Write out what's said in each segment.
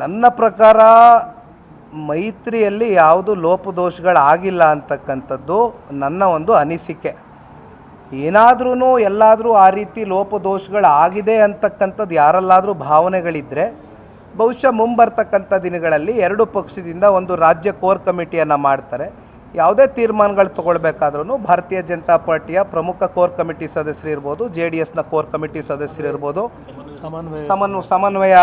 ನನ್ನ ಪ್ರಕಾರ ಮೈತ್ರಿಯಲ್ಲಿ ಯಾವುದು ಲೋಪದೋಷಗಳಾಗಿಲ್ಲ ಅಂತಕ್ಕಂಥದ್ದು ನನ್ನ ಒಂದು ಅನಿಸಿಕೆ. ಏನಾದ್ರೂ ಎಲ್ಲಾದರೂ ಆ ರೀತಿ ಲೋಪದೋಷಗಳಾಗಿದೆ ಅಂತಕ್ಕಂಥದ್ದು ಯಾರಲ್ಲಾದರೂ ಭಾವನೆಗಳಿದ್ದರೆ ಬಹುಶಃ ಮುಂಬರ್ತಕ್ಕಂಥ ದಿನಗಳಲ್ಲಿ ಎರಡು ಪಕ್ಷದಿಂದ ಒಂದು ರಾಜ್ಯ ಕೋರ್ ಕಮಿಟಿಯನ್ನು ಮಾಡ್ತಾರೆ. ಯಾವುದೇ ತೀರ್ಮಾನಗಳು ತಗೊಳ್ಬೇಕಾದ್ರೂ ಭಾರತೀಯ ಜನತಾ ಪಾರ್ಟಿಯ ಪ್ರಮುಖ ಕೋರ್ ಕಮಿಟಿ ಸದಸ್ಯರು ಇರ್ಬೋದು ಜೆ ಡಿ ಎಸ್ನ ಕೋರ್ ಕಮಿಟಿ ಸದಸ್ಯರು ಇರ್ಬೋದು ಸಮನ್ವಯ ಸಮನ್ವ ಸಮನ್ವಯ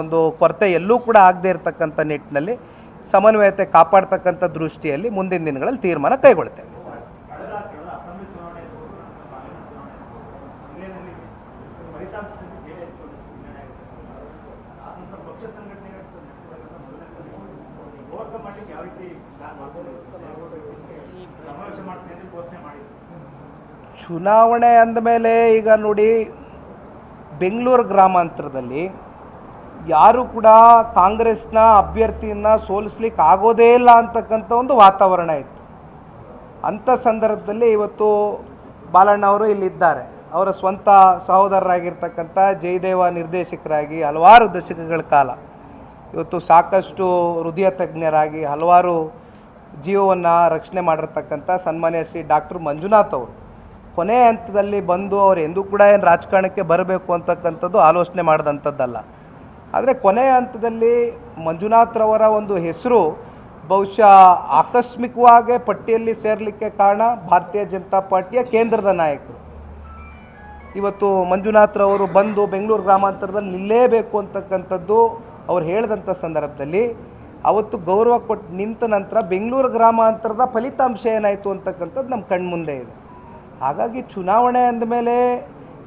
ಒಂದು ಕೊರತೆ ಎಲ್ಲೂ ಕೂಡ ಆಗದೆ ಇರತಕ್ಕಂಥ ನಿಟ್ಟಿನಲ್ಲಿ ಸಮನ್ವಯತೆ ಕಾಪಾಡ್ತಕ್ಕಂಥ ದೃಷ್ಟಿಯಲ್ಲಿ ಮುಂದಿನ ದಿನಗಳಲ್ಲಿ ತೀರ್ಮಾನ ಕೈಗೊಳ್ತೇವೆ ಚುನಾವಣೆ ಅಂದಮೇಲೆ ಈಗ ನೋಡಿ ಬೆಂಗಳೂರು ಗ್ರಾಮಾಂತರದಲ್ಲಿ ಯಾರು ಕೂಡ ಕಾಂಗ್ರೆಸ್ನ ಅಭ್ಯರ್ಥಿಯನ್ನು ಸೋಲಿಸ್ಲಿಕ್ಕೆ ಆಗೋದೇ ಇಲ್ಲ ಅಂತಕ್ಕಂಥ ಒಂದು ವಾತಾವರಣ ಇತ್ತು. ಅಂಥ ಸಂದರ್ಭದಲ್ಲಿ ಇವತ್ತು ಬಾಲಣ್ಣ ಅವರು ಇಲ್ಲಿದ್ದಾರೆ. ಅವರ ಸ್ವಂತ ಸಹೋದರರಾಗಿರ್ತಕ್ಕಂಥ ಜಯದೇವ ನಿರ್ದೇಶಕರಾಗಿ ಹಲವಾರು ದಶಕಗಳ ಕಾಲ. ಇವತ್ತು ಸಾಕಷ್ಟು ಹೃದಯ ತಜ್ಞರಾಗಿ ಹಲವಾರು ಜೀವವನ್ನು ರಕ್ಷಣೆ ಮಾಡಿರ್ತಕ್ಕಂಥ ಸನ್ಮಾನ್ಯ ಶ್ರೀ ಡಾಕ್ಟರ್ ಮಂಜುನಾಥ್ ಅವರು. ಕೊನೆ ಹಂತದಲ್ಲಿ ಬಂದು ಅವ್ರು ಎಂದೂ ಕೂಡ ಏನು ರಾಜಕಾರಣಕ್ಕೆ ಬರಬೇಕು ಅಂತಕ್ಕಂಥದ್ದು ಆಲೋಚನೆ ಮಾಡಿದಂಥದ್ದಲ್ಲ. ಆದರೆ ಕೊನೆಯ ಹಂತದಲ್ಲಿ ಮಂಜುನಾಥ್ರವರ ಒಂದು ಹೆಸರು ಬಹುಶಃ ಆಕಸ್ಮಿಕವಾಗಿ ಪಟ್ಟಿಯಲ್ಲಿ ಸೇರಲಿಕ್ಕೆ ಕಾರಣ ಭಾರತೀಯ ಜನತಾ ಪಾರ್ಟಿಯ ಕೇಂದ್ರದ ನಾಯಕರು. ಇವತ್ತು ಮಂಜುನಾಥ್ರವರು ಬಂದು ಬೆಂಗಳೂರು ಗ್ರಾಮಾಂತರದಲ್ಲಿ ನಿಲ್ಲೇಬೇಕು ಅಂತಕ್ಕಂಥದ್ದು ಅವ್ರು ಹೇಳಿದಂಥ ಸಂದರ್ಭದಲ್ಲಿ, ಅವತ್ತು ಗೌರವ ಕೊಟ್ಟು ನಿಂತ ನಂತರ ಬೆಂಗಳೂರು ಗ್ರಾಮಾಂತರದ ಫಲಿತಾಂಶ ಏನಾಯಿತು ಅಂತಕ್ಕಂಥದ್ದು ನಮ್ಮ ಕಣ್ಮುಂದೆ ಇದೆ. ಹಾಗಾಗಿ ಚುನಾವಣೆ ಅಂದಮೇಲೆ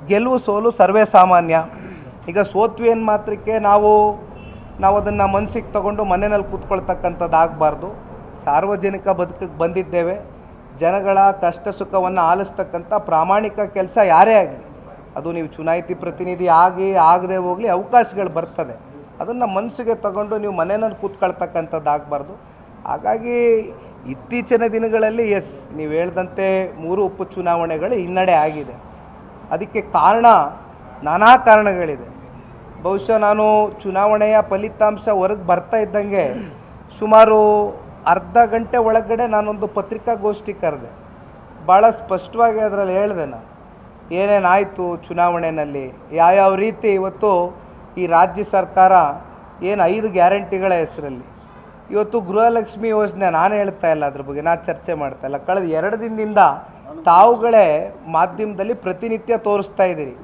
ಗೆಲುವು ಸೋಲು ಸರ್ವೇ ಸಾಮಾನ್ಯ. ಈಗ ಸೋತ್ವಿ ಮಾತ್ರಕ್ಕೆ ನಾವು ನಾವು ಅದನ್ನು ಮನಸ್ಸಿಗೆ ತಗೊಂಡು ಮನೆಯಲ್ಲಿ ಕೂತ್ಕೊಳ್ತಕ್ಕಂಥದ್ದು ಆಗಬಾರ್ದು ಸಾರ್ವಜನಿಕ ಬದುಕಕ್ಕೆ ಬಂದಿದ್ದೇವೆ. ಜನಗಳ ಕಷ್ಟ ಸುಖವನ್ನು ಆಲಿಸ್ತಕ್ಕಂಥ ಪ್ರಾಮಾಣಿಕ ಕೆಲಸ ಯಾರೇ ಆಗಲಿ, ಅದು ನೀವು ಚುನಾಯಿತಿ ಪ್ರತಿನಿಧಿ ಆಗಿ, ಆಗದೆ ಹೋಗಲಿ ಅವಕಾಶಗಳು ಬರ್ತದೆ. ಅದನ್ನು ಮನಸ್ಸಿಗೆ ತಗೊಂಡು ನೀವು ಮನೆಯಲ್ಲಿ ಕೂತ್ಕೊಳ್ತಕ್ಕಂಥದ್ದು ಆಗಬಾರ್ದು ಹಾಗಾಗಿ ಇತ್ತೀಚಿನ ದಿನಗಳಲ್ಲಿ, ಎಸ್, ನೀವು ಹೇಳ್ದಂತೆ ಮೂರು ಉಪ ಚುನಾವಣೆಗಳು ಹಿನ್ನಡೆ ಆಗಿದೆ. ಅದಕ್ಕೆ ಕಾರಣ ನಾನಾ ಕಾರಣಗಳಿದೆ. ಬಹುಶಃ ನಾನು ಚುನಾವಣೆಯ ಫಲಿತಾಂಶ ಹೊರಗೆ ಬರ್ತಾ ಇದ್ದಂಗೆ ಸುಮಾರು ಅರ್ಧ ಗಂಟೆ ಒಳಗಡೆ ನಾನೊಂದು ಪತ್ರಿಕಾಗೋಷ್ಠಿ ಕರೆದೆ. ಭಾಳ ಸ್ಪಷ್ಟವಾಗಿ ಅದರಲ್ಲಿ ಹೇಳಿದೆ ನಾನು, ಏನೇನಾಯಿತು ಚುನಾವಣೆಯಲ್ಲಿ ಯಾವ್ಯಾವ ರೀತಿ ಇವತ್ತು ಈ ರಾಜ್ಯ ಸರ್ಕಾರ ಏನು ಐದು ಗ್ಯಾರಂಟಿಗಳ ಹೆಸರಲ್ಲಿ ಇವತ್ತು ಗೃಹಲಕ್ಷ್ಮಿ ಯೋಜನೆ ನಾನು ಹೇಳ್ತಾ ಇಲ್ಲ ಅದ್ರ ಬಗ್ಗೆ ನಾನು ಚರ್ಚೆ ಮಾಡ್ತಾ ಇಲ್ಲ. ಕಳೆದ ಎರಡು ದಿನದಿಂದ ತಾವುಗಳೇ ಮಾಧ್ಯಮದಲ್ಲಿ ಪ್ರತಿನಿತ್ಯ ತೋರಿಸ್ತಾ ಇದ್ದೀರಿ.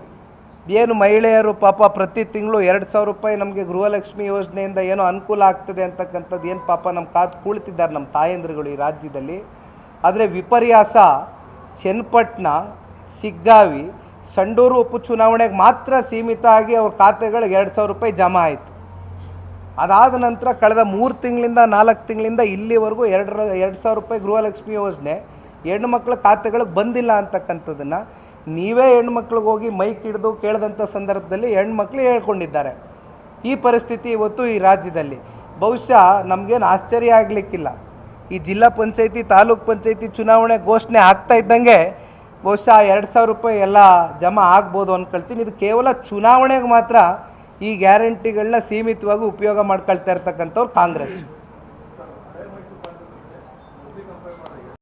ಏನು ಮಹಿಳೆಯರು ಪಾಪ ಪ್ರತಿ ತಿಂಗಳು ಎರಡು ಸಾವಿರ ರೂಪಾಯಿ ನಮಗೆ ಗೃಹಲಕ್ಷ್ಮಿ ಯೋಜನೆಯಿಂದ ಏನೋ ಅನುಕೂಲ ಆಗ್ತದೆ ಅಂತಕ್ಕಂಥದ್ದು ಏನು ಪಾಪ ನಮ್ಮ ಕಾದು ಕುಳಿತಿದ್ದಾರೆ ನಮ್ಮ ತಾಯಂದ್ರುಗಳು ಈ ರಾಜ್ಯದಲ್ಲಿ. ಆದರೆ ವಿಪರ್ಯಾಸ ಚನ್ನಪಟ್ಟಣ, ಸಿಗ್ಗಾವಿ, ಸಂಡೂರು ಉಪಚುನಾವಣೆಗೆ ಮಾತ್ರ ಸೀಮಿತ ಆಗಿ ಅವ್ರ ಖಾತೆಗಳಿಗೆ ಎರಡು ಸಾವಿರ ರೂಪಾಯಿ ಜಮಾ ಆಯಿತು. ಅದಾದ ನಂತರ ಕಳೆದ ಮೂರು ತಿಂಗಳಿಂದ, ನಾಲ್ಕು ತಿಂಗಳಿಂದ ಇಲ್ಲಿವರೆಗೂ ಎರಡರ, ಎರಡು ಸಾವಿರ ರೂಪಾಯಿ ಗೃಹಲಕ್ಷ್ಮಿ ಯೋಜನೆ ಹೆಣ್ಣು ಮಕ್ಕಳ ಖಾತೆಗಳಿಗೆ ಬಂದಿಲ್ಲ ಅಂತಕ್ಕಂಥದ್ದನ್ನು ನೀವೇ ಹೆಣ್ಮಕ್ಳಿಗೆ ಹೋಗಿ ಮೈಕ್ ಹಿಡಿದು ಕೇಳಿದಂಥ ಸಂದರ್ಭದಲ್ಲಿ ಹೆಣ್ಮಕ್ಳು ಹೇಳ್ಕೊಂಡಿದ್ದಾರೆ. ಈ ಪರಿಸ್ಥಿತಿ ಇವತ್ತು ಈ ರಾಜ್ಯದಲ್ಲಿ. ಬಹುಶಃ ನಮಗೇನು ಆಶ್ಚರ್ಯ ಆಗಲಿಕ್ಕಿಲ್ಲ. ಈ ಜಿಲ್ಲಾ ಪಂಚಾಯತಿ, ತಾಲೂಕ್ ಪಂಚಾಯತಿ ಚುನಾವಣೆ ಘೋಷಣೆ ಆಗ್ತಾ ಇದ್ದಂಗೆ ಬಹುಶಃ ಎರಡು ಸಾವಿರ ರೂಪಾಯಿ ಎಲ್ಲ ಜಮಾ ಆಗ್ಬೋದು ಅಂದ್ಕೊಳ್ತೀನಿ ಇದು ಕೇವಲ ಚುನಾವಣೆಗೆ ಮಾತ್ರ ಈ ಗ್ಯಾರಂಟಿಗಳನ್ನ ಸೀಮಿತವಾಗಿ ಉಪಯೋಗ ಮಾಡ್ಕೊಳ್ತಾ ಇರ್ತಕ್ಕಂಥವ್ರು ಕಾಂಗ್ರೆಸ್.